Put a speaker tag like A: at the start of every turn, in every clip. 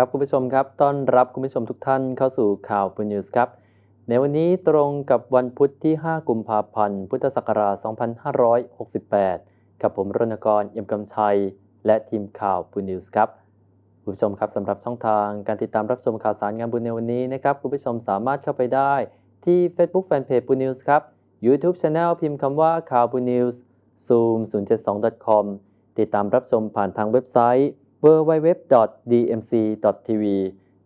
A: ครับคุณผู้ชมครับ ต้อนรับคุณผู้ชมทุกท่านเข้าสู่ข่าวปุนิวส์ครับ ในวันนี้ตรงกับวันพุธที่ 5 กุมภาพันธ์ พุทธศักราช 2568 กับผมรณกรเอี่ยมกำชัย และทีมข่าวปุนิวส์ครับ คุณผู้ชมครับสำหรับช่องทางการติดตามรับชมข่าวสารงานบุญในวันนี้นะครับ คุณผู้ชมสามารถเข้าไปได้ที่ Facebook Fanpage ปุนิวส์ครับ YouTube Channel พิมพ์คำว่าข่าวปุนิวส์ zoom 072.com ติดตามรับชมผ่านทางเว็บไซต์ www.dmc.tv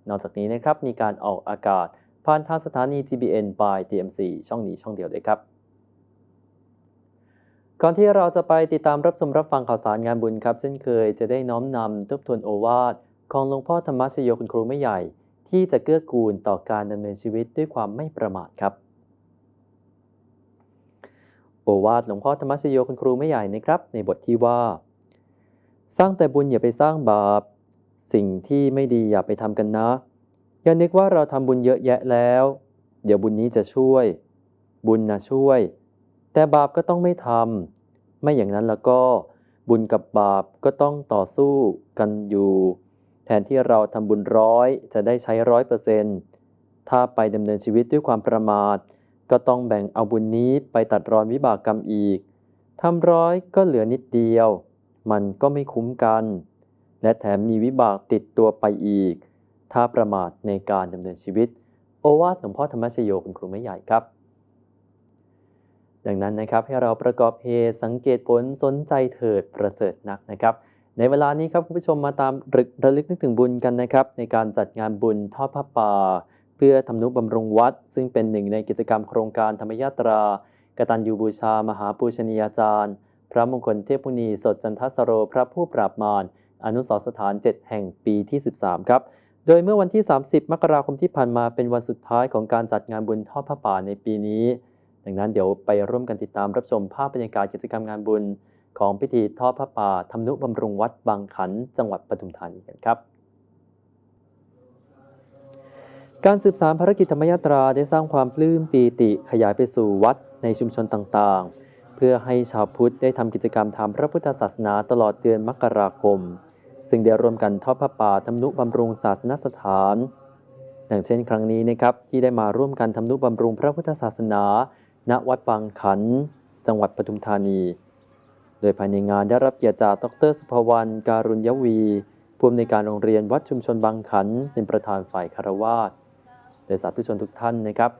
A: นอกจากนี้นะครับมีการออกอากาศ ผ่านทางสถานี GBN by DMC ช่องนี้ช่องเดียวด้วยครับ ก่อนที่เราจะไปติดตามรับชมรับฟังข่าวสารงานบุญครับ เช่นเคยจะได้น้อมนำทบทวนโอวาทของหลวงพ่อธรรมชโยคุณครูไม่ใหญ่ ที่จะเกื้อกูลต่อการดำเนินชีวิตด้วยความไม่ประมาทครับโอวาทหลวงพ่อธรรมชโยคุณครูไม่ใหญ่นะครับ ในบทที่ว่า สร้างแต่บุญอย่าไปสร้างบาป สิ่งที่ไม่ดีอย่าไปทำกันนะ อย่านึกว่าเราทำบุญเยอะแยะแล้ว เดี๋ยวบุญนี้จะช่วย บุญนะช่วย แต่บาปก็ต้องไม่ทำไม่อย่างนั้นแล้วก็บุญกับบาปก็ต้องต่อสู้กันอยู่ แทนที่เราทำบุญร้อยจะได้ใช้ร้อยเปอร์เซนต์ถ้าไปดำเนินชีวิตด้วยความประมาท ก็ต้องแบ่งเอาบุญนี้ไปตัดรอนวิบากกรรมอีกทำร้อยก็เหลือนิดเดียว มันก็ไม่คุ้มกัน และแถมมีวิบากติดตัวไปอีก ถ้าประมาทในการดำเนินชีวิต โอวาทหลวงพ่อธรรมชโยคุณครูไม่ใหญ่ครับ ดังนั้นนะครับให้เราประกอบเหตุสังเกตผลสนใจเถิดประเสริฐนักนะครับในเวลานี้ครับคุณผู้ชมมาตามรึกระลึกนึกถึงบุญกันนะครับ ในการจัดงานบุญทอดผ้าป่า เพื่อทำนุบำรุงวัด ซึ่งเป็นหนึ่งในกิจกรรมโครงการธรรมยาตรากตัญญูบูชา มหาปูชนียาจารย์ พระมงคลเทพุนีสดจันทสโรพระผู้ปราบมารอนุสรสถาน 7 แห่งปีที่ 13 ครับ โดยเมื่อวันที่ 30 มกราคมที่ผ่านมาเป็นวันสุดท้ายของการจัดงานบุญทอดผ้าป่าในปีนี้ ดังนั้นเดี๋ยวไปร่วมกันติดตามรับชมภาพบรรยากาศกิจกรรมงานบุญ ของพิธีทอดผ้าป่าทำนุบำรุงวัดบางขัน จังหวัดปทุมธานีกันครับการสืบสารภารกิจธรรมยาตราได้สร้างความปลื้มปีติขยายไปสู่วัดในชุมชนต่างๆ เพื่อให้ชาวพุทธได้ทำกิจกรรมทางพระพุทธศาสนาตลอดเดือนมกราคม ซึ่งได้ร่วมกันทอดผ้าป่าทำนุบำรุงศาสนสถาน อย่างเช่นครั้งนี้นะครับที่ได้มาร่วมกันทำนุบำรุงพระพุทธศาสนา ณวัดบางขัน จังหวัดปทุมธานี โดยภายในงานได้รับเกียรติจากดรสุภวรรณการุญยวีผู้อำนวยการโรงเรียนวัดชุมชนบางขันเป็นประธานฝ่ายคารวาสโดยสาธุชนทุกท่านนะครับ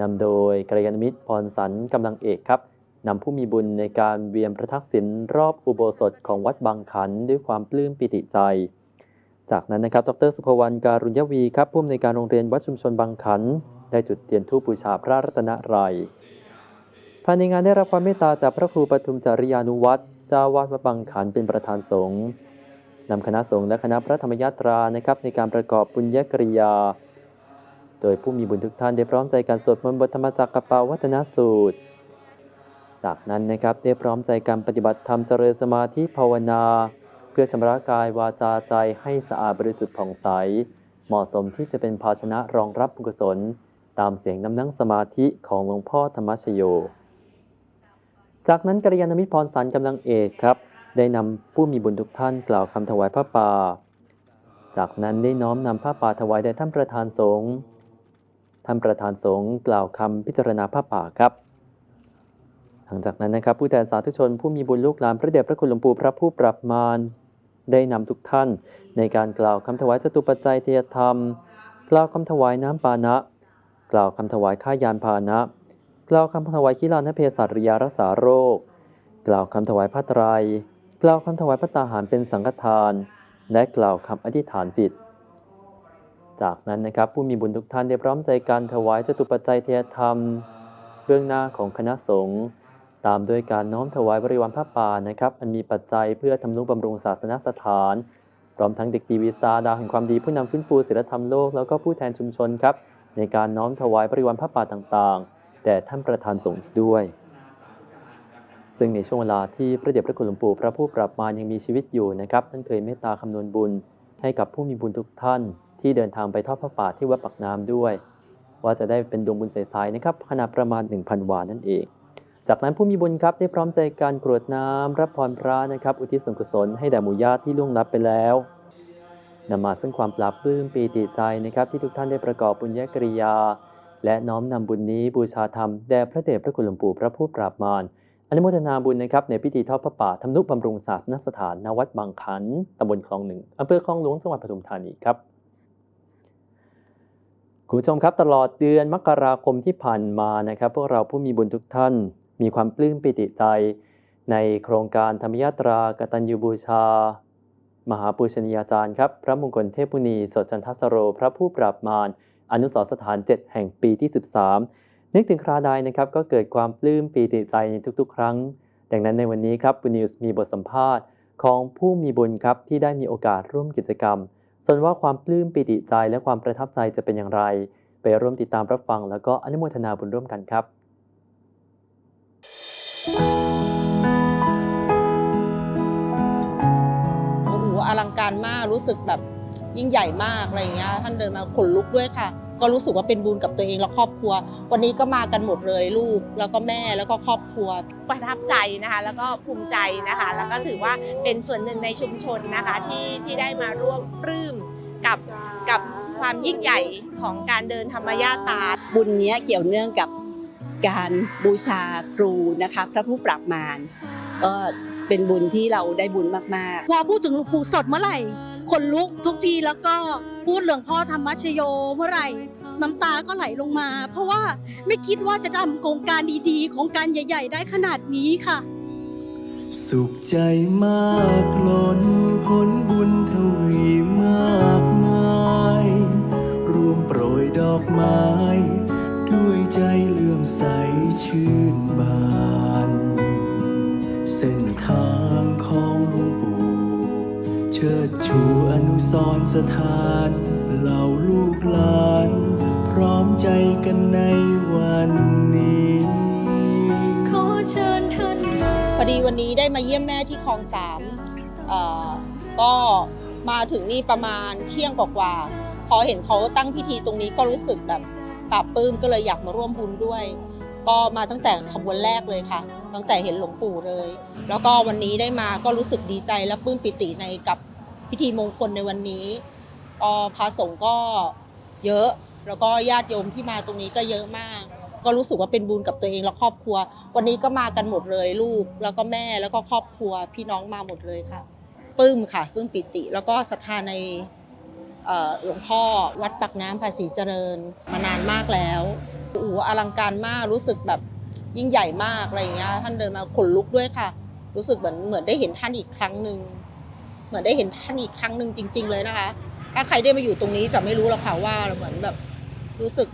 A: นำโดยกัลยาณมิตรพรสันกำลังเอกครับ นำผู้มีบุญในการเวียนพระทักษิณรอบอุโบสถของวัดบางขันด้วยความปลื้มปิติใจ จากนั้นนะครับ ดรสุภวรรณการุญยวีครับผู้อำนวยการโรงเรียนวัดชุมชนบางขัน ได้จุดเทียนธูปบูชาพระรัตนตรัยภายในงานได้รับความเมตตาจากพระครูปทุมจริยานุวัตรเจ้าวาดวัดบางขันเป็นประธานสงฆ์นำคณะสงฆ์และคณะพระธรรมยาตรานะครับในการประกอบบุญญกริยา โดยผู้มีบุญทุกท่านได้พร้อมใจการสวดมนต์บทธรรมจักรกปาวัฒนสูตร จากนั้นนะครับได้พร้อมใจการปฏิบัติธรรมเจริญสมาธิภาวนา เพื่อชำระกายวาจาใจให้สะอาดบริสุทธิ์ผ่องใส เหมาะสมที่จะเป็นภาชนะรองรับบุญกุศล ตามเสียงน้ำนั่งสมาธิของหลวงพ่อธรรมชโย จากนั้นกัลยาณมิตรพรสันกำลังเอกครับ ได้นำผู้มีบุญทุกท่านกล่าวคำถวายผ้าป่า จากนั้นได้น้อมนำผ้าป่าถวายแด่ท่านประธานสงฆ์ท่านประธานสงฆ์กล่าวคำพิจารณาผ้าป่าครับ ลังจากนั้นนะครับผู้แทนสาธุชนผู้มีบุญลูกหลานพระเดชพระคุณหลวงปู่พระผู้ปรับมารได้นำทุกท่าน ในการกล่าวคำถวายจตุปัจจัยเทียธรรม กล่าวคำถวายน้ำปานะ กล่าวคำถวายข้ายานพานะ กล่าวคำถวายขีลานเภสัชริยารักษาโรค กล่าวคำถวายพระไตรกล่าวคำถวายพระตาหารเป็นสังฆทาน และกล่าวคำอธิษฐานจิต จากนั้นนะครับผู้มีบุญทุกท่านได้พร้อมใจการถวายจตุปัจจัยเทียธรรม เบื้องหน้าของคณะสงฆ์ ตามด้วยการน้อมถวายบริวารพระป่านะครับอันมีปัจจัยเพื่อทำนุบำรุงศาสนสถาน พร้อมทั้งเด็กดีวีสตาร์ดาวแห่งความดีผู้นำฟื้นฟูศีลธรรมโลกแล้วก็ผู้แทนชุมชนครับในการน้อมถวายบริวารพระป่าต่างๆ แต่ท่านประธานสงฆ์ด้วย ซึ่งในช่วงเวลาที่พระเดชพระคุณหลวงปู่พระผู้ปรับมายังมีชีวิตอยู่นะครับท่านเคยเมตตาคำนวณบุญ ให้กับผู้มีบุญทุกท่าน ที่เดินทางไปทอดพระป่าที่วัดปักน้ำด้วย ว่าจะได้เป็นดวงบุญใสๆนะครับขนาดประมาณ 1,000 วานั่นเอง จากนั้นผู้มีบุญครับได้พร้อมใจการกรวดน้ำรับพรพระนะครับ อุทิศส่วนกุศลให้แด่หมู่ญาติที่ล่วงลับไปแล้วนำมาซึ่งความปลาบปลื้มปีติใจนะครับ ที่ทุกท่านได้ประกอบบุญญกริยา และน้อมนำบุญนี้บูชาธรรมแด่พระเดชพระคุณหลวงปู่พระผู้ปราบมารอนุโมทนาบุญนะครับในพิธีทอดพระป่าทำนุบำรุงศาสนสถานณวัดบางขันตำบลคลองหนึ่งอำเภอคลองหลวงจังหวัดปทุมธานีครับคุณผู้ชมครับตลอดเดือนมกราคมที่ผ่านมานะครับ พวกเราผู้มีบุญทุกท่าน มีความปลื้มปิติใจ ในโครงการธรรมยาตรากตัญญูบูชา มหาปูชนียาจารย์ครับ พระมงคลเทพมุนีสดจันทสโร พระผู้ปราบมารอนุสรสถาน 7 แห่งปีที่ 13 นึกถึงคราใดนะครับ ก็เกิดความปลื้มปีติใจในทุกๆ ครั้ง ดังนั้นในวันนี้ครับบุญนิวส์มีบทสัมภาษณ์ ของผู้มีบุญครับที่ได้มีโอกาสร่วมกิจกรรม ส่วนว่าความปลื้มปิติใจและความประทับใจจะเป็นอย่างไร ไปร่วมติดตามรับฟัง แล้วก็อนุโมทนาบุญร่วมกันครับ
B: โอ้โหอลังการมากรู้สึกแบบยิ่งใหญ่มากอะไรอย่างเงี้ยท่านเดินมาขนลุกด้วยค่ะ ก็รู้สึกว่าเป็นบุญกับตัวเองและครอบครัว วันนี้ก็มากันหมดเลยลูกแล้วก็แม่แล้วก็ครอบครัว
C: ประทับใจนะคะ แล้วก็ภูมิใจนะคะ แล้วก็ถือว่าเป็นส่วนหนึ่งในชุมชนนะคะที่ที่ได้มาร่วมปลื้มกับกับความยิ่งใหญ่ของการเดินธรรมญาตรา
D: บุญเนี้ยเกี่ยวเนื่องกับ การบูชาครูนะคะพระผู้ปราบมารก็เป็นบุญที่เราได้บุญมาก
E: พอพูดถึงหลวงปู่สดเมื่อไหร่ขนลุกทุกทีแล้วก็พูดหลวงพ่อธรรมชโยเมื่อไหร่ น้ำตาก็ไหลลงมา เพราะว่าไม่คิดว่าจะทำโครงการดีๆ ของการใหญ่ ๆ ได้ขนาดนี้ค่ะ
F: สุขใจมากล้นผลบุญทวีมากมาย รวมโปรยดอกไม้ด้วย ใจเลื่อมใสชื่นบาน เส้นทางของหลวงปู่ เชิดชูอนุสรสถานเหล่าลูกหลาน พร้อมใจกันในวันนี้
E: ขอเชิญท่านมา
B: พอดีวันนี้ได้มาเยี่ยมแม่ที่คลองสามเอ่อก็มาถึงนี่ประมาณเที่ยงกว่าๆพอเห็นเขาตั้งพิธีตรงนี้ก็รู้สึกแบบ ปลาบปลื้มก็เลยอยากมาร่วมบุญด้วย ก็มาตั้งแต่ขบวนแรกเลยค่ะ ตั้งแต่เห็นหลวงปู่เลย แล้วก็วันนี้ได้มาก็รู้สึกดีใจและปลื้มปิติในกับพิธีมงคลในวันนี้ก็พระสงฆ์ก็เยอะแล้วก็ญาติโยมที่มาตรงนี้ก็เยอะมาก ก็รู้สึกว่าเป็นบุญกับตัวเองและครอบครัว วันนี้ก็มากันหมดเลยลูกแล้วก็แม่แล้วก็ครอบครัวพี่น้องมาหมดเลยค่ะปลื้มค่ะปลื้มปิติ แล้วก็ศรัทธาใน หลวงพ่อวัดปักน้ำภาษีเจริญมานานมากแล้วโอ้โหอลังการมากรู้สึกแบบยิ่งใหญ่มากอะไรอย่างเงี้ยท่านเดินมาขนลุกด้วยค่ะ รู้สึกเหมือนเหมือนได้เห็นท่านอีกครั้งหนึ่งเหมือนได้เห็นท่านอีกครั้งหนึ่งจริง ๆ เลยนะคะ ถ้าใครได้มาอยู่ตรงนี้จะไม่รู้หรอกค่ะว่าเหมือนแบบรู้สึก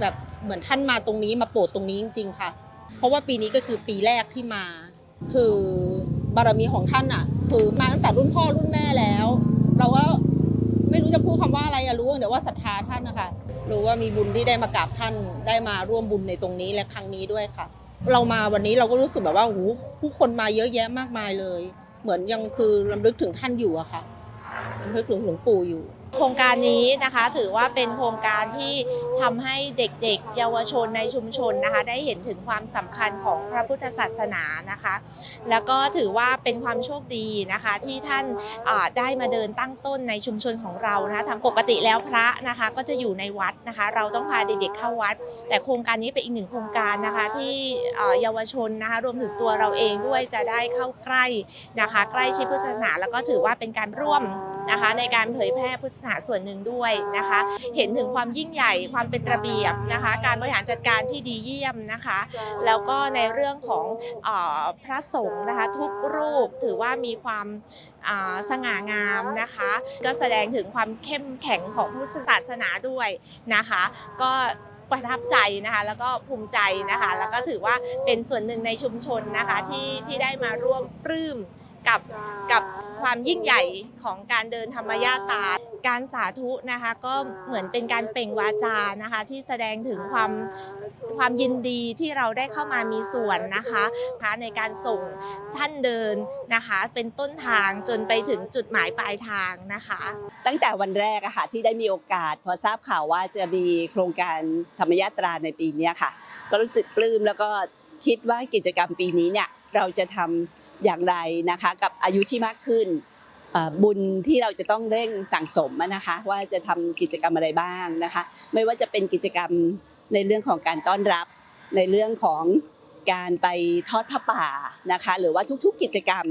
B: แบบเหมือนท่านมาตรงนี้มาโปรดตรงนี้จริง ๆ ค่ะ เพราะว่าปีนี้ก็คือปีแรกที่มา คือบารมีของท่านอะ คือมาตั้งแต่รุ่นพ่อรุ่นแม่แล้ว เราก็ รู้จะพูดคำว่าอะไรอะรู้แต่ว่าศรัทธาท่านนะคะรู้ว่ามีบุญที่ได้มากราบท่านได้มาร่วมบุญในตรงนี้และครั้งนี้ด้วยค่ะ เรามาวันนี้เราก็รู้สึกแบบว่าโอ้โหผู้คนมาเยอะแยะมากมายเลย เหมือนยังคือรำลึกถึงท่านอยู่อะค่ะลำลึกถึงหลวงปู่อยู่
C: โครงการนี้นะคะถือว่าเป็นโครงการที่ทำให้เด็กๆ เยาวชนในชุมชนนะคะได้เห็นถึงความสำคัญของพระพุทธศาสนานะคะ แล้วก็ถือว่าเป็นความโชคดีนะคะที่ท่านได้มาเดินตั้งต้นในชุมชนของเรานะคะทำปกติแล้วพระนะคะก็จะอยู่ในวัดนะคะ เราต้องพาเด็กๆเข้าวัด แต่โครงการนี้เป็นอีกหนึ่งโครงการนะคะที่เยาวชนนะคะรวมถึงตัวเราเองด้วยจะได้เข้าใกล้นะคะ ใกล้ชิดพุทธศาสนา แล้วก็ถือว่าเป็นการร่วม นะคะในการเผยแพร่พุทธศาสนาส่วนหนึ่งด้วยนะคะ เห็นถึงความยิ่งใหญ่ความเป็นระเบียบนะคะ การบริหารจัดการที่ดีเยี่ยมนะคะ แล้วก็ในเรื่องของพระสงฆ์นะคะทุกรูปถือว่ามีความสง่างามนะคะ ก็แสดงถึงความเข้มแข็งของพุทธศาสนาด้วยนะคะ ก็ประทับใจนะคะแล้วก็ภูมิใจนะคะ แล้วก็ถือว่าเป็นส่วนหนึ่งในชุมชนนะคะที่ที่ได้มาร่วมปลื้มกับกับ ความยิ่งใหญ่ของการเดินธรรมญาตา การสาธุนะคะก็เหมือนเป็นการเปล่งวาจานะคะที่แสดงถึงความความยินดีที่เราได้เข้ามามีส่วนนะคะคะในการส่งท่านเดินนะคะ เป็นต้นทางจนไปถึงจุดหมายปลายทางนะคะ
D: ตั้งแต่วันแรกอะค่ะที่ได้มีโอกาส พอทราบข่าวว่าจะมีโครงการธรรมยาตราในปีนี้ค่ะ ก็รู้สึกปลื้มแล้วก็คิดว่ากิจกรรมปีนี้เนี่ยเราจะทำ อย่างไรนะคะกับอายุที่มากขึ้นบุญที่เราจะต้องเร่งสั่งสมนะคะว่าจะทำกิจกรรมอะไรบ้างนะคะไม่ว่าจะเป็นกิจกรรมในเรื่องของการต้อนรับ ในเรื่องของการไปทอดผ้าป่านะคะหรือว่าทุกๆกิจกรรม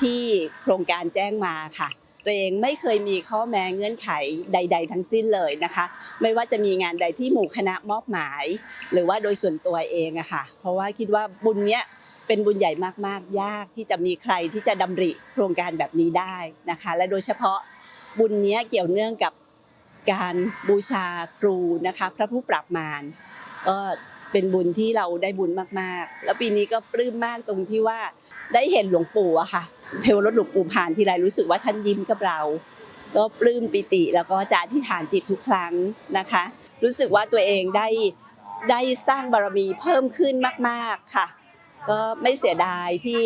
D: ที่โครงการแจ้งมาค่ะ ตัวเองไม่เคยมีข้อแม้เงื่อนไขใด ๆ ทั้งสิ้นเลยนะคะ ไม่ว่าจะมีงานใดที่หมู่คณะมอบหมาย หรือว่าโดยส่วนตัวเองอะค่ะเพราะว่าคิดว่าบุญเนี้ย เป็นบุญใหญ่มากๆ ยากที่จะมีใครที่จะดำริโครงการแบบนี้ได้นะคะ และโดยเฉพาะบุญนี้เกี่ยวเนื่องกับการบูชาครูนะคะพระผู้ปราบมารก็เป็นบุญที่เราได้บุญมากๆ แล้วปีนี้ก็ปลื้มมากตรงที่ว่าได้เห็นหลวงปู่อะค่ะ เทวรถหลวงปู่ผ่านทีไรรู้สึกว่าท่านยิ้มกับเรา ก็ปลื้มปิติแล้วก็จะอธิษฐานจิตทุกครั้งนะคะ รู้สึกว่าตัวเองได้ได้สร้างบารมีเพิ่มขึ้นมาก ๆค่ะ ก็ไม่เสียดายที่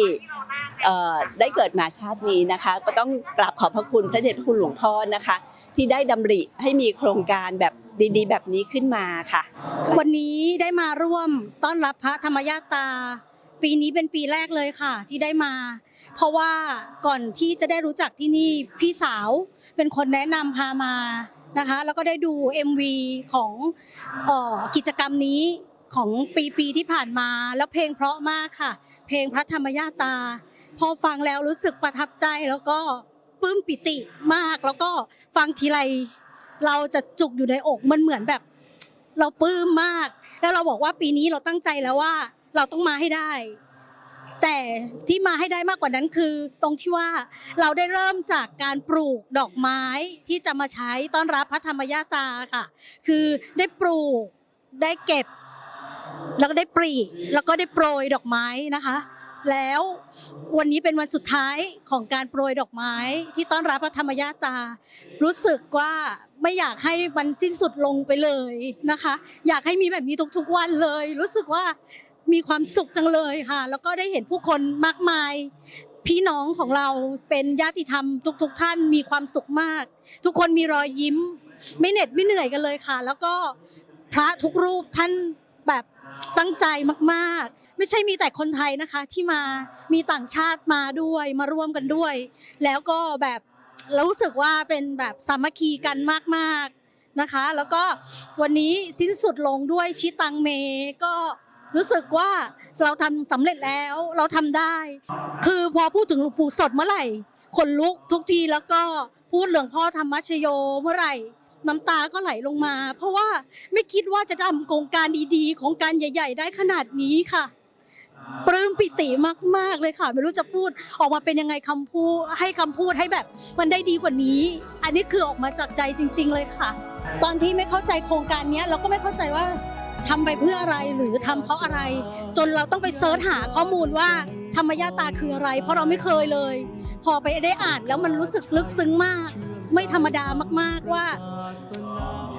D: ได้เกิดมาชาตินี้นะคะ ก็ต้องกราบขอบพระคุณพระเดชพระคุณหลวงพ่อนะคะ ที่ได้ดำริให้มีโครงการแบบดีๆ แบบนี้ขึ้นมาค่ะ
E: วันนี้ได้มาร่วมต้อนรับพระธรรมญาตา ปีนี้เป็นปีแรกเลยค่ะ ที่ได้มา เพราะว่าก่อนที่จะได้รู้จักที่นี่พี่สาวเป็นคนแนะนำพามานะคะ แล้วก็ได้ดู MV ของออกิจกรรมนี้ ของปีปีที่ผ่านมาแล้วเพลงเพราะมากค่ะ เพลงพระธรรมญาตา พอฟังแล้วรู้สึกประทับใจแล้วก็ปลื้มปิติมาก แล้วก็ฟังทีไรเราจะจุกอยู่ในอกมันเหมือนแบบ เราปลื้มมาก แล้วเราบอกว่าปีนี้เราตั้งใจแล้วว่า เราต้องมาให้ได้ แต่ที่มาให้ได้มากกว่านั้นคือ ตรงที่ว่าเราได้เริ่มจากการปลูกดอกไม้ที่จะมาใช้ต้อนรับพระธรรมญาตาค่ะ คือได้ปลูกได้เก็บ แล้วก็ได้ปรีแล้วก็ได้โปรยดอกไม้นะคะ แล้ววันนี้เป็นวันสุดท้ายของการโปรยดอกไม้ที่ต้อนรับพระธรรมญาตา รู้สึกว่าไม่อยากให้มันสิ้นสุดลงไปเลยนะคะ อยากให้มีแบบนี้ทุกๆวันเลย รู้สึกว่ามีความสุขจังเลยค่ะ แล้วก็ได้เห็นผู้คนมากมาย พี่น้องของเราเป็นญาติธรรมทุก ๆท่านมีความสุขมาก ทุกคนมีรอยยิ้ม ไม่เหน็ดไม่เหนื่อยกันเลยค่ะ แล้วก็พระทุกรูปท่านแบบ ตั้งใจมากๆ ไม่ใช่มีแต่คนไทยนะคะที่มามีต่างชาติมาด้วยมาร่วมกันด้วย แล้วก็แบบรู้สึกว่าเป็นแบบสามัคคีกันมากๆนะคะ แล้วก็วันนี้สิ้นสุดลงด้วยชิตังเมก็รู้สึกว่าเราทำสำเร็จแล้วเราทำได้ คือพอพูดถึงหลวงปู่สดเมื่อไหร่ขนลุกทุกทีแล้วก็พูดหลวงพ่อธรรมชโยเมื่อไหร่ น้ำตาก็ไหลลงมา เพราะว่าไม่คิดว่าจะทำโครงการดีๆ ของการใหญ่ ๆ ได้ขนาดนี้ค่ะ ปลื้มปิติมาก ๆ เลยค่ะ ไม่รู้จะพูดออกมาเป็นยังไงคำพูดให้คำพูดให้แบบมันได้ดีกว่านี้ อันนี้คือออกมาจากใจจริง ๆ เลยค่ะ ตอนที่ไม่เข้าใจโครงการนี้เราก็ไม่เข้าใจว่าทำไปเพื่ออะไรหรือทำเพราะอะไร จนเราต้องไปเซิร์ชหาข้อมูลว่าธรรมยาตาคืออะไร เพราะเราไม่เคยเลย พอไปได้อ่านแล้วมันรู้สึกลึกซึ้งมาก ไม่ธรรมดามากๆว่า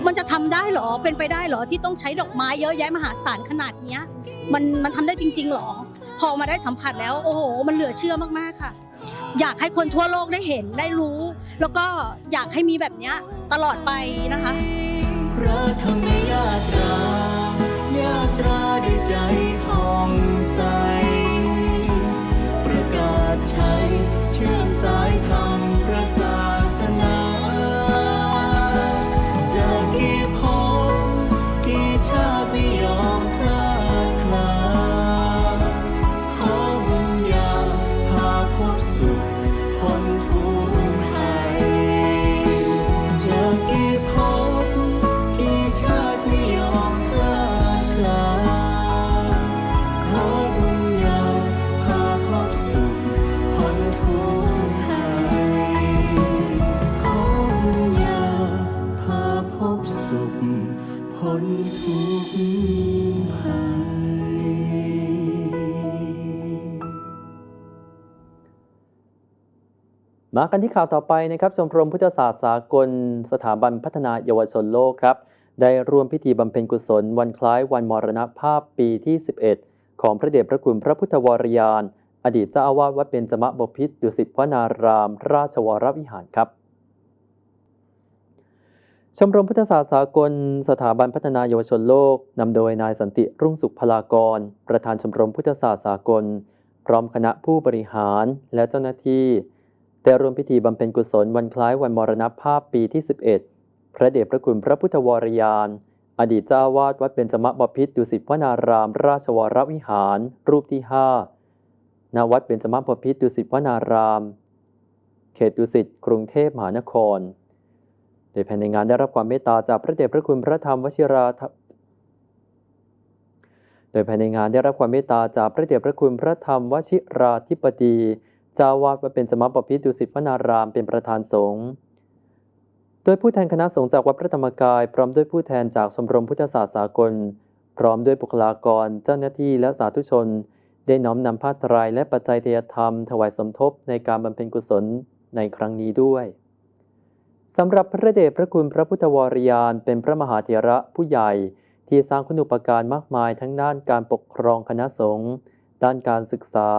E: มันจะทำได้เหรอเป็นไปได้เหรอที่ต้องใช้ดอกไม้เยอะแยะมหาศาลขนาดเนี้ย มันมันทำได้จริง ๆเหรอ พอมาได้สัมผัสแล้ว โอ้โห มันเหลือเชื่อมากๆค่ะ อยากให้คนทั่วโลกได้เห็นได้รู้ แล้วก็อยากให้มีแบบเนี้ยตลอดไปนะคะ
F: พระธรรมยาตรา ยาตราด้วยใจผ่อง
A: มากันที่ข่าวต่อไปนะครับชมรมพุทธศาสตร์สากล สถาบันพัฒนาเยาวชนโลกครับ ได้ร่วมพิธีบำเพ็ญกุศล วันคล้ายวันมรณภาพปีที่ 11 ของพระเดชพระคุณพระพุทธวรยาน อดีตเจ้าอาวาสวัดเบญจมบพิตรดุสิตวนาราม ราชวรวิหารครับชมรมพุทธศาสตร์สากล สถาบันพัฒนาเยาวชนโลกนำโดยนายสันติรุ่งสุขพลากร ประธานชมรมพุทธศาสตร์สากล พร้อมคณะผู้บริหารและเจ้าหน้าที่ ได้ร่วมพิธีบำเพ็ญกุศลวันคล้ายวันมรณภาพปีที่ 11 พระเดชพระคุณพระพุทธวรยาน อดีตเจ้าวาดวัดเบญจมบพิตรดุสิตวนาราม ราชวรวิหาร รูปที่ 5ณวัดเบญจมบพิตรดุสิตวนาราม เขตดุสิตกรุงเทพมหานคร โดยภายในงานได้รับความเมตตาจากพระเดชพระคุณพระธรรมวชิราโดยภายในงานได้รับความเมตตาจากพระเดชพระคุณพระธรรมวชิราธิปดี เจ้าวาดวัดเป็นสมบพิตรดุสิตวนารามเป็นประธานสงฆ์โดยผู้แทนคณะสงฆ์จากวัดพระธรรมกาย พร้อมด้วยผู้แทนจากชมรมพุทธศาสตร์สากล พร้อมด้วยบุคลากร เจ้าหน้าที่และสาธุชน ได้น้อมนำผ้าไตรายและปัจจัยเทยธรรม ถวายสมทบในการบำเพ็ญกุศลในครั้งนี้ด้วยสำหรับพระเดชพระคุณพระพุทธวรยานเป็นพระมหาเถระผู้ใหญ่ที่สร้างคุณูปการมากมายทั้งด้านการปกครองคณะสงฆ์ด้านการศึกษา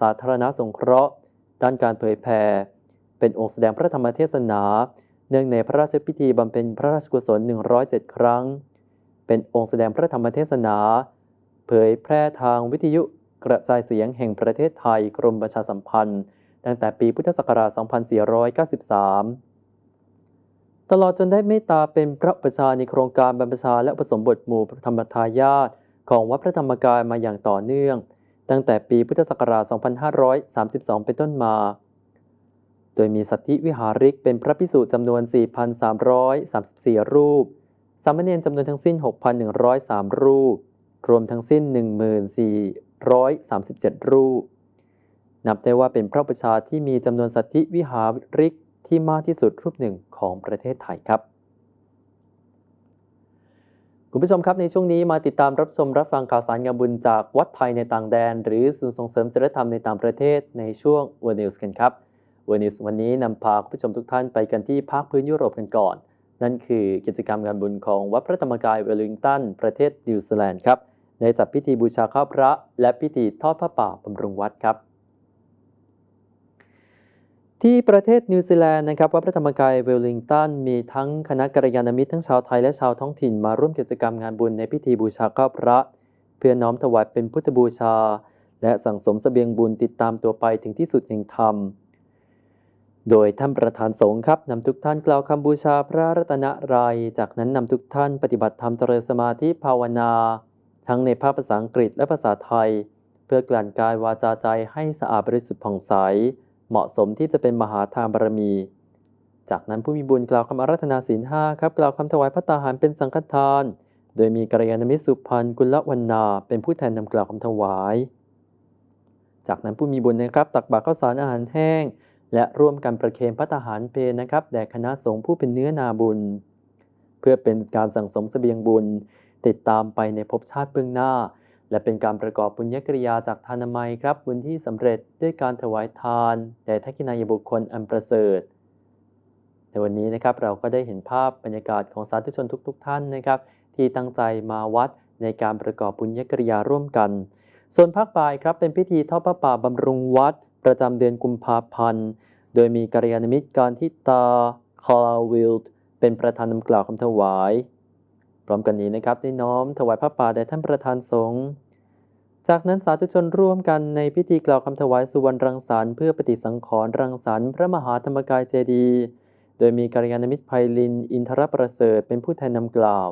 A: สาธารณสงเคราะห์ ด้านการเผยแผ่เป็นองค์แสดงพระธรรมเทศนา เนื่องในพระราชพิธีบำเพ็ญพระราชกุศล 107 ครั้ง เป็นองค์แสดงพระธรรมเทศนา เผยแพร่ทางวิทยุกระจายเสียงแห่งประเทศไทยกรมประชาสัมพันธ์ ตั้งแต่ปีพุทธศักราช 2493 ตลอดจนได้เมตตาเป็นพระประชาในโครงการบรรพชาและผสมบทหมู่ธรรมทายาทของวัดพระธรรมกายมาอย่างต่อเนื่อง ตั้งแต่ปีพุทธศักราช 2532 เป็นต้นมา โดยมีสัตธิวิหาริกเป็นพระพิสุจำนวน 4,334 รูป สามเณรจำนวนทั้งสิ้น 6,103 รูป รวมทั้งสิ้น 1437 รูป นับได้ว่าเป็นพระประชาที่มีจำนวนสัตธิวิหาริกที่มากที่สุดรูปหนึ่งของประเทศไทยครับ คุณผู้ชมครับในช่วงนี้มาติดตามรับชมรับฟังข่าวสารงานบุญจากวัดไทยในต่างแดน หรือศูนย์ส่งเสริมศิลธรรมในต่างประเทศในช่วง w o r News กันครับ w o r News วันนี้นำพาคุณผู้ชมทุกท่านไปกันที่ภาคพื้นยุโรปกันก่อน นั่นคือกิจกรรมงานบุญของวัดพระธรรมกายเวลลิงตันประเทศนิวซีแลนด์ครับได้จัดพิธีบูชาข้าวพระ และพิธีทอดพระป่าบำรุงวัดครับ ที่ประเทศนิวซีแลนด์นะครับวัดพระธรรมกายเวลลิงตันมีทั้งคณะกัลยาณมิตรทั้งชาวไทยและชาวท้องถิ่นมาร่วมกิจกรรมงานบุญในพิธีบูชาข้าพระ เพื่อน้อมถวายเป็นพุทธบูชา และสั่งสมเสบียงบุญติดตามตัวไปถึงที่สุดแห่งธรรม โดยท่านประธานสงฆ์ครับนำทุกท่านกล่าวคำบูชาพระรัตนตรัยจากนั้นนำทุกท่านปฏิบัติธรรมเจริญสมาธิภาวนา ทั้งในภาภาษาอังกฤษและภาษาไทย เพื่อกลั่นกายวาจาใจให้สะอาดบริสุทธิ์ผ่องใส เหมาะสมที่จะเป็นมหาทานบารมี จากนั้นผู้มีบุญกล่าวคำอาราธนาศีลห้าครับกล่าวคำถวายพระตาหารเป็นสังฆทาน โดยมีกัลยาณมิตรสุพันธ์กุลวรรณาเป็นผู้แทนนำกล่าวคำถวาย จากนั้นผู้มีบุญนะครับ ตักบาตรข้าวสารอาหารแห้ง และร่วมกันประเคนพระตาหารเพลนะครับแด่คณะสงฆ์ผู้เป็นเนื้อนาบุญ เพื่อเป็นการสั่งสมเสบียงบุญ ติดตามไปในภพชาติเบื้องหน้า และเป็นการประกอบบุญญกริยาจากทานามัยครับบุญที่สำเร็จด้วยการถวายทานแด่ทักษิณายบุคคลอันประเสริฐ ในวันนี้นะครับเราก็ได้เห็นภาพบรรยากาศของสาธุชนทุกๆท่านนะครับ ที่ตั้งใจมาวัดในการประกอบบุญญกริยาร่วมกัน ส่วนภาคบ่ายครับเป็นพิธีทอดพระป่าบำรุงวัด ประจำเดือนกุมภาพันธ์ โดยมีกัลยาณมิตรการทิตาคอลวิลด์เป็นประธานนำกล่าวคำถวาย พร้อมกันนี้นะครับได้น้อมถวายพระป่าแด่ท่านประธานสงฆ์จากนั้นสาธุชนร่วมกันในพิธีกล่าวคำถวายสุวรรณรังสรรค์เพื่อปฏิสังขรณ์รังสรรค์พระมหาธรรมกายเจดีย์โดยมีกัลยาณมิตรไพลิน อินทรประเสริฐเป็นผู้แทนนำกล่าว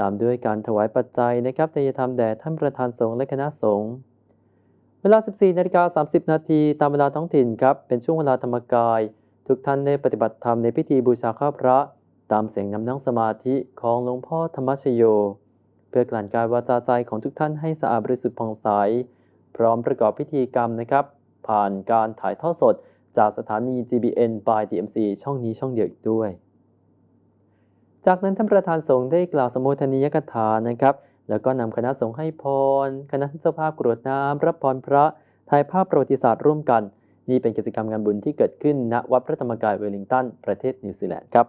A: ตามด้วยการถวายปัจจัยนะครับทายธรรมแด่ท่านประธานสงฆ์และคณะสงฆ์เวลา 14นาฬิกา30 นาทีตามเวลาท้องถิ่นครับเป็นช่วงเวลาธรรมกาย ทุกท่านได้ปฏิบัติธรรมในพิธีบูชาข้าพระ ตามเสียงนำนั่งสมาธิของหลวงพ่อธรรมชโย เพื่อกลั่นกายวาจาใจของทุกท่านให้สะอาดบริสุทธิ์ผ่องใส พร้อมประกอบพิธีกรรมนะครับ ผ่านการถ่ายทอดสดจากสถานี GBN by DMC ช่องนี้ช่องเดียวอีกด้วย จากนั้นท่านประธานสงฆ์ได้กล่าวสมโภชนียกถานะครับ แล้วก็นำคณะสงฆ์ให้พร คณะเจ้าภาพกรวดน้ำรับพรพระถ่ายภาพประวัติศาสตร์ร่วมกัน นี่เป็นกิจกรรมงานบุญที่เกิดขึ้นณวัดพระธรรมกายเวลลิงตันประเทศนิวซีแลนด์ครับ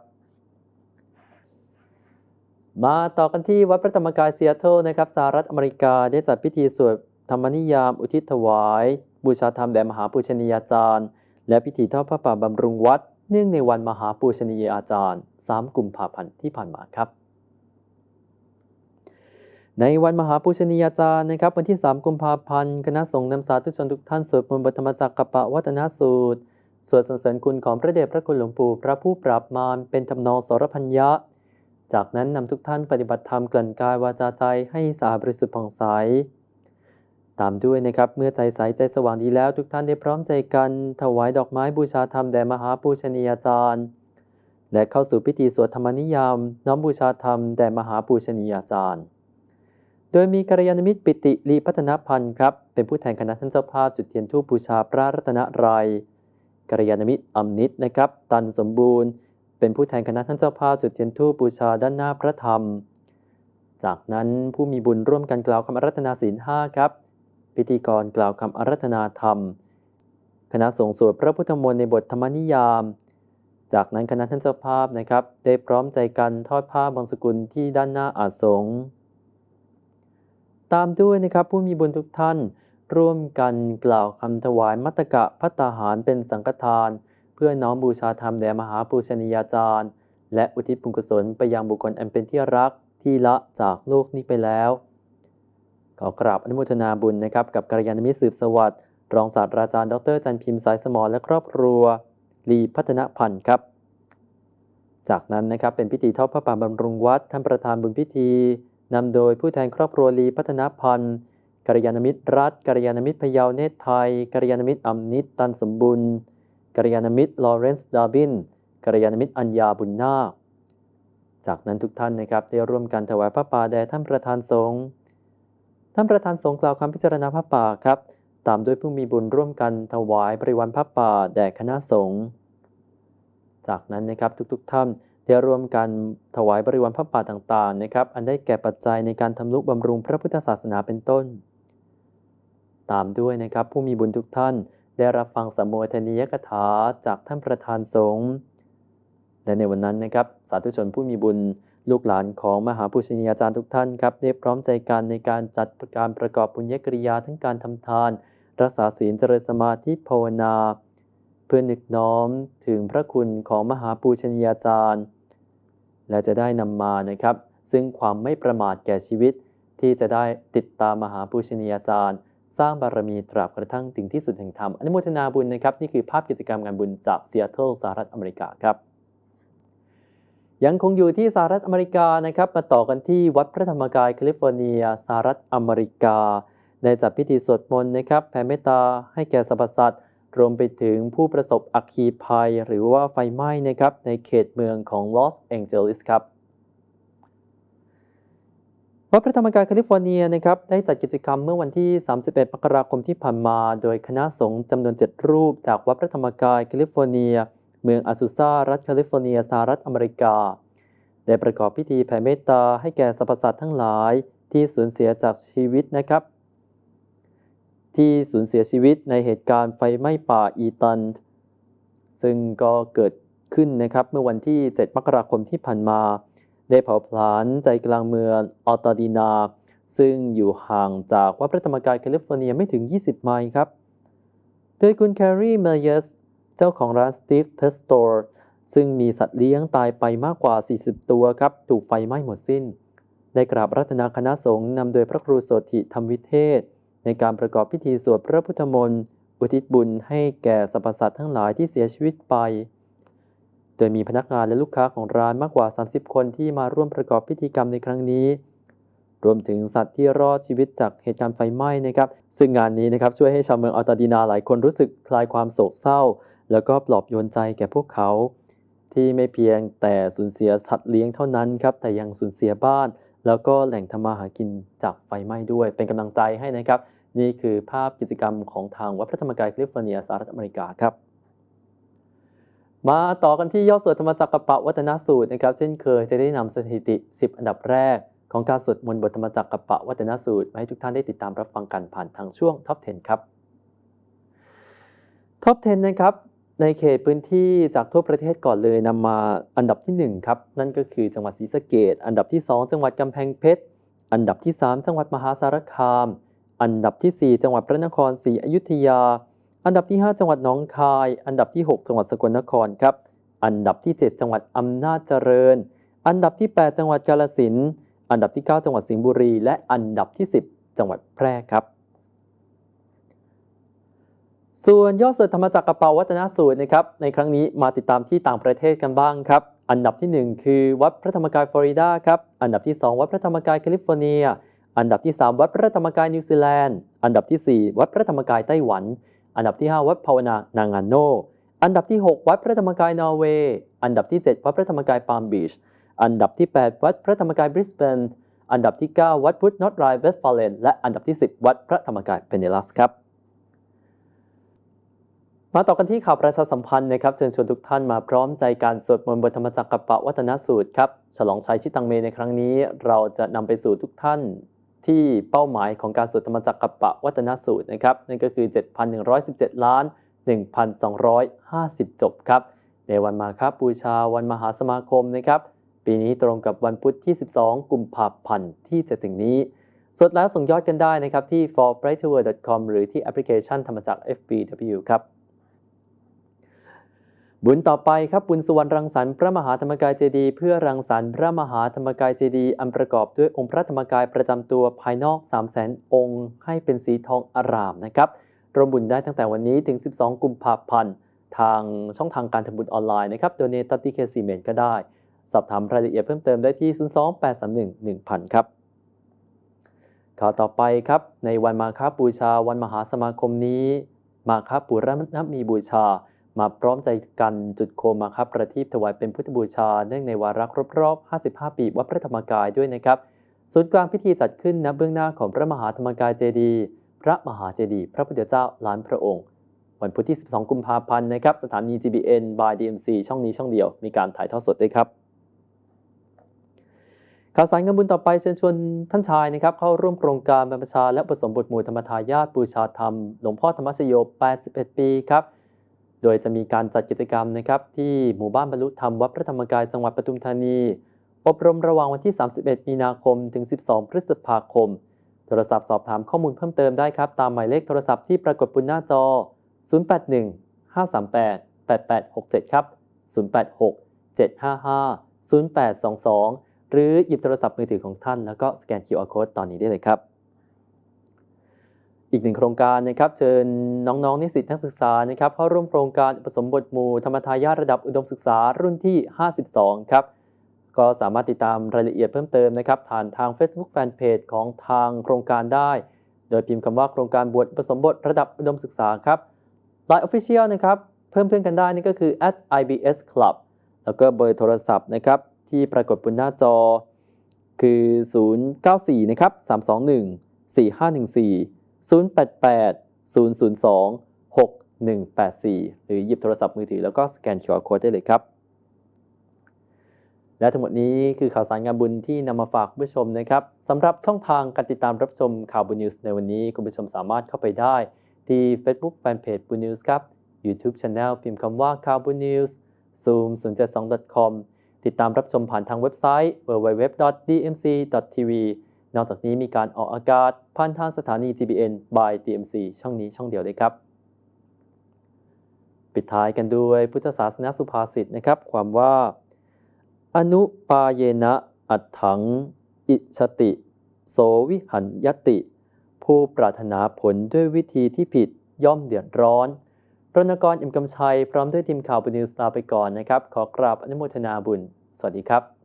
A: มาต่อกันที่วัดพระธรรมกายเซีแอตเทิลนะครับสหรัฐอเมริกาได้จัดพิธีสวดธรรมนิยามอุทิศถวาย บูชาธรรมแด่มหาปูชนียาจารย์ และพิธีทอดพระป่าบำรุงวัด เนื่องในวันมหาปูชนียาจารย์ 3กุมภาพันธ์ที่ผ่านมาครับ ในวันมหาปูชนียาจารย์นะครับ วันที่ 3 กุมภาพันธ์คณะสงฆ์นำสาธุชนทุกท่านสวดมนต์บทธรรมจักรกปะวัฒนสูตรสวดสรรเสริญคุณของพระเดชพระคุณหลวงปู่พระผู้ปราบมารเป็นทำนองสรพัญญะ จากนั้นนำทุกท่านปฏิบัติธรรมกลั่นกายวาจาใจให้สะอาดบริสุทธิ์ผ่องใส ตามด้วยนะครับเมื่อใจใสใจสว่างดีแล้วทุกท่านได้พร้อมใจกันถวายดอกไม้บูชาธรรมแด่มหาปูชนียาจารย์ และเข้าสู่พิธีสวดธรรมนิยาม น้อมบูชาธรรมแด่มหาปูชนียาจารย์ โดยมีกัลยาณมิตรปิติลีพัฒนพันธ์ครับเป็นผู้แทนคณะท่านเจ้าภาพจุดเทียนธูปบูชาพระรัตนตรัยกัลยาณมิตรอมนิตนะครับตันสมบูรณ์ เป็นผู้แทนคณะท่านเจ้าภาพจุดเทียนธูปบูชาด้านหน้าพระธรรม จากนั้นผู้มีบุญร่วมกันกล่าวคำอารัตนาศีลห้าครับ พิธีกรกล่าวคำอารัตนาธรรม คณะสงฆ์สวดพระพุทธมนต์ในบทธรรมนิยาม จากนั้นคณะท่านเจ้าภาพนะครับ ได้พร้อมใจกันทอดผ้าบางสกุลที่ด้านหน้าอาสงตามด้วยนะครับผู้มีบุญทุกท่าน ร่วมกันกล่าวคำถวายมัตตกะพัตาหารเป็นสังฆทาน เพื่อน้อมบูชาธรรมแด่มหาปูชนียาจารย์ และอุทิศบุญกุศลไปยังบุคคลอันเป็นที่รักที่ละจากโลกนี้ไปแล้วขอกราบอนุโมทนาบุญนะครับกับกัลยาณมิตรสืบสวัสดิ์รองศาสตราจารย์ดรจันพิมพ์สายสมรและครอบครัวลีพัฒนพันธ์ครับ จากนั้นนะครับเป็นพิธีทอดพระป่าบำรุงวัดท่านประธานบุญพิธีนำโดยผู้แทนครอบครัวลีพัฒนพันธ์กัลยาณมิตรรัฐกัลยาณมิตรพยาวเนตรไทยกัลยาณมิตรอำนิตตันสมบุญ กัลยาณมิตรลอเรนซ์ดาบินกัลยาณมิตรอัญญาบุญนาคจากนั้นทุกท่านนะครับได้ร่วมกันถวายพระป่าแด่ท่านประธานสงฆ์ท่านประธานสงฆ์กล่าวคำพิจารณาพระป่าครับตามด้วยผู้มีบุญร่วมกันถวายบริวารพระป่าแด่คณะสงฆ์จากนั้นนะครับทุกๆท่านได้ร่วมกันถวายบริวารพระป่าต่างๆนะครับ อันได้แก่ปัจจัยในการทำนุบำรุงพระพุทธศาสนาเป็นต้น ตามด้วยนะครับผู้มีบุญทุกท่าน ได้รับฟังสมโภชนียกถาจากท่านประธานสงฆ์และในวันนั้นนะครับ สาธุชนผู้มีบุญลูกหลานของมหาปุชนียาจารย์ทุกท่านครับได้พร้อมใจกันในการจัดการประกอบบุญญกริยาทั้งการทำทาน รักษาศีลเจริญสมาธิภาวนา เพื่อนึกน้อมถึงพระคุณของมหาปูชนียาจารย์ และจะได้นำมานะครับ ซึ่งความไม่ประมาทแก่ชีวิตที่จะได้ติดตามมหาปูชนียาจารย์ สร้างบารมีตราบกระทั่งถึงที่สุดแห่งธรรมอนุโมทนาบุญนะครับ นี่คือภาพกิจกรรมงานบุญจากซีแอตเทิลสหรัฐอเมริกาครับ ยังคงอยู่ที่สหรัฐอเมริกานะครับมาต่อกันที่วัดพระธรรมกายแคลิฟอร์เนียสหรัฐอเมริกา ได้จัดพิธีสวดมนต์นะครับแผ่เมตตาให้แก่สรรพสัตว์รวมไปถึงผู้ประสบอัคคีภัย หรือว่าไฟไหม้นะครับในเขตเมืองของลอสแองเจลิสครับ วัดพระธรรมกายแคลิฟอร์เนียนะครับได้จัดกิจกรรมเมื่อวันที่ 31 มกราคมที่ผ่านมา โดยคณะสงฆ์จำนวน 7 รูป จากวัดพระธรรมกายแคลิฟอร์เนีย เมืองอาซูซารัฐแคลิฟอร์เนียสหรัฐอเมริกา ได้ประกอบพิธีแผ่เมตตาให้แก่สรรพสัตว์ทั้งหลายที่สูญเสียจากชีวิตนะครับ ที่สูญเสียชีวิตในเหตุการณ์ไฟไหม้ป่าอีตัน ซึ่งก็เกิดขึ้นนะครับเมื่อวันที่ 7 มกราคมที่ผ่านมา ได้เผาผลาญใจกลางเมืองออตาดีนา ซึ่งอยู่ห่างจากวัดพระธรรมกายแคลิฟอร์เนียไม่ถึง 20 ไมล์ครับ โดยคุณแครีเมเยส เจ้าของร้าน Steve Pet Store ซึ่งมีสัตว์เลี้ยงตายไปมากกว่า 40 ตัวครับ ถูกไฟไหม้หมดสิ้น ได้กราบรัตนาคณะสงฆ์นำโดยพระครูโสธิธรรมวิเทศ ในการประกอบพิธีสวดพระพุทธมนต์ อุทิศบุญให้แก่สรรพสัตว์ทั้งหลายที่เสียชีวิตไป โดยมีพนักงานและลูกค้าของร้านมากกว่า 30 คนที่มาร่วมประกอบพิธีกรรมในครั้งนี้ รวมถึงสัตว์ที่รอดชีวิตจากเหตุการณ์ไฟไหม้นะครับ ซึ่งงานนี้นะครับช่วยให้ชาวเมืองอัลตาดีนาหลายคนรู้สึกคลายความโศกเศร้า แล้วก็ปลอบโยนใจแก่พวกเขา ที่ไม่เพียงแต่สูญเสียสัตว์เลี้ยงเท่านั้นครับแต่ยังสูญเสียบ้าน แล้วก็แหล่งทำมาหากินจากไฟไหม้ด้วย เป็นกำลังใจให้นะครับ นี่คือภาพกิจกรรมของทางวัดพระธรรมกายแคลิฟอร์เนียสหรัฐอเมริกาครับ มาต่อกันที่ยอดสวดธรรมจักรปะวัฒนสูตรนะครับ เช่นเคยจะได้นำสถิติ 10 อันดับแรก ของการสวดมนต์บทธรรมจักรปะวัฒนสูตรมาให้ทุกท่านได้ติดตามรับฟังกันผ่านทางช่วงท็อป 10 ครับท็อป 10 นะครับในเขตพื้นที่จากทั่วประเทศก่อนเลยนำมาอันดับที่1ครับนั่นก็คือจังหวัดศรีสะเกดอันดับที่ 2 จังหวัดกำแพงเพชรอันดับที่ 3 จังหวัดมหาสารคาม อันดับที่ 4 จังหวัดพระนครศรีอยุธยา อันดับที่ 5 จังหวัดหนองคาย อันดับที่ 6 จังหวัดสกลนครครับ อันดับที่ 7 จังหวัดอำนาจเจริญ อันดับที่ 8 จังหวัดกาฬสินธุ์อันดับที่ 9 จังหวัดสิงห์บุรี และอันดับที่ 10 จังหวัดแพร่ครับ ส่วนยอดสุดธรรมจักรกระเป๋าวัฒนสูตรนะครับ ในครั้งนี้มาติดตามที่ต่างประเทศกันบ้างครับ อันดับที่ 1 คือวัดพระธรรมกายฟลอริดาครับ อันดับที่ 2 วัดพระธรรมกายแคลิฟอร์เนีย อันดับที่ 3 วัดพระธรรมกายนิวซีแลนด์ อันดับทีสี่4 วัดพระธรรมกายไต้หวัน อันดับที่ 5 วัดภาวนานางานโน อันดับที่ 6 วัดพระธรรมกายนอร์เวย์ อันดับที่ 7 วัดพระธรรมกายปาล์มบีช อันดับที่ 8 วัดพระธรรมกายบริสเบน อันดับที่ 9 วัดพุทธนอตไรเวสฟาเลน และอันดับที่ 10 วัดพระธรรมกายเพเนลัสครับ มาต่อกันที่ข่าวประชาสัมพันธ์นะครับ เชิญชวนทุกท่านมาพร้อมใจการสวดมนต์บทธรรมจักรกปะวัฒนสูตรครับ ฉลองชัยชิตังเมในครั้งนี้ เราจะนำไปสู่ทุกท่าน ที่เป้าหมายของการสวดธรรมจักรกับปะวัฒนสูตรนะครับนั่นก็คือ 7,117 ล้าน 1,250 จบครับ ในวันมาคบูชาวันมหาสมาคมนะครับ ปีนี้ตรงกับวันพุธที่ 12 กุมภาพันธ์ที่จะถึงนี้สดแล้วส่งยอดกันได้นะครับที่ forbrightworld.com หรือที่แอปพลิเคชันธรรมจักร FBW ครับ บุญต่อไปครับบุญสุวรรณรังสรรค์พระมหาธรรมกายเจดีย์เพื่อรังสรรค์พระมหาธรรมกายเจดีย์อันประกอบด้วยองค์พระธรรมกายประจำตัวภายนอก3 0 0 0 0 0องค์ ให้เป็นสีทองอารามนะครับรวมบุญได้ตั้งแต่วันนี้ถึง 12 กุมภาพันธ์ทางช่องทางการทำบุญออนไลน์นะครับโดเนตัตติเคซีเมนก็ได้ สอบถามรายละเอียดเพิ่มเติมได้ที่ 02831 1000 ครับข่าวต่อไปครับ ในวันมาคบูชา วันมหาสมาคมนี้ มาคปุรณมีบูชา มาพร้อมใจกันจุดโคมมาครับประทีปถวายเป็นพุทธบูชา เนื่องในวาระครบรอบ 55 ปีวัดพระธรรมกายด้วยนะครับ ศูนย์กลางพิธีจัดขึ้นณเบื้องหน้าของพระมหาธรรมกายเจดีย์พระมหาเจดีย์พระพุทธเจ้าล้านพระองค์ วันพุธที่ 12 กุมภาพันธ์นะครับสถานี GBN by DMC ช่องนี้ช่องเดียว มีการถ่ายทอดสดด้วยครับข่าวสารงานบุญต่อไปเชิญชวนท่านชายนะครับเข้าร่วมโครงการบรรพชาและผสมบทหมู่ธรรมทายาทบูชาธรรม หลวงพ่อธรรมชโย 81 ปีครับ โดยจะมีการจัดกิจกรรมนะครับที่หมู่บ้านบรรลุธรรมวัดพระธรรมกายจังหวัดปทุมธานี อบรมระหว่างวันที่ 31 มีนาคม ถึง 12 พฤษภาคม โทรศัพท์สอบถามข้อมูลเพิ่มเติมได้ครับ ตามหมายเลขโทรศัพท์ที่ปรากฏบนหน้าจอ 081 538 8867 ครับ 086 755 0822 หรือหยิบโทรศัพท์มือถือของท่าน แล้วก็สแกน QR Code ตอนนี้ได้เลยครับ อีกหนึ่งโครงการนะครับเชิญน้องๆนิสิตนักศึกษานะครับเข้าร่วมโครงการผสมบทหมู่ธรรมทายาทระดับอุดมศึกษารุ่นที่ 52 ครับ ก็สามารถติดตามรายละเอียดเพิ่มเติมนะครับผ่านทาง Facebook Fanpage ของทางโครงการได้ โดยพิมพ์คำว่าโครงการบวชผสมบทระดับอุดมศึกษาครับ Line Official นะครับเพิ่มเพื่อนกันได้นี่ก็คือ @ibs club แล้วก็เบอร์โทรศัพท์นะครับที่ปรากฏบนหน้าจอคือ 094 นะครับ 321 4514 088 002 6184 หรือหยิบโทรศัพท์มือถือแล้วก็สแกน QR Code ได้เลยครับ และทั้งหมดนี้คือข่าวสารงานบุญที่นำมาฝากผู้ชมนะครับสำหรับช่องทางการติดตามรับชมข่าวบุญนิวส์ในวันนี้ คุณผู้ชมสามารถเข้าไปได้ที่ Facebook Fanpage บุญนิวส์ครับ YouTube Channel พิมพ์คำว่าข่าวบุญนิวส์ Zoom 072.com ติดตามรับชมผ่านทางเว็บไซต์ www.dmc.tv นอกจากนี้มีการออกอากาศผ่านทางสถานี GBN by DMC ช่องนี้ช่องเดียวเลยครับ ปิดท้ายกันด้วยพุทธศาสนาสุภาษิตนะครับ ความว่า อนุปาเยนะอัตถัง อิชติ โสวิหันยติ ผู้ปรารถนาผลด้วยวิธีที่ผิดย่อมเดือดร้อนรณกรอิมกำชัย พร้อมด้วยทีมข่าวบุนิวส์ลาไปก่อนนะครับ ขอกราบอนุโมทนาบุญ สวัสดีครับ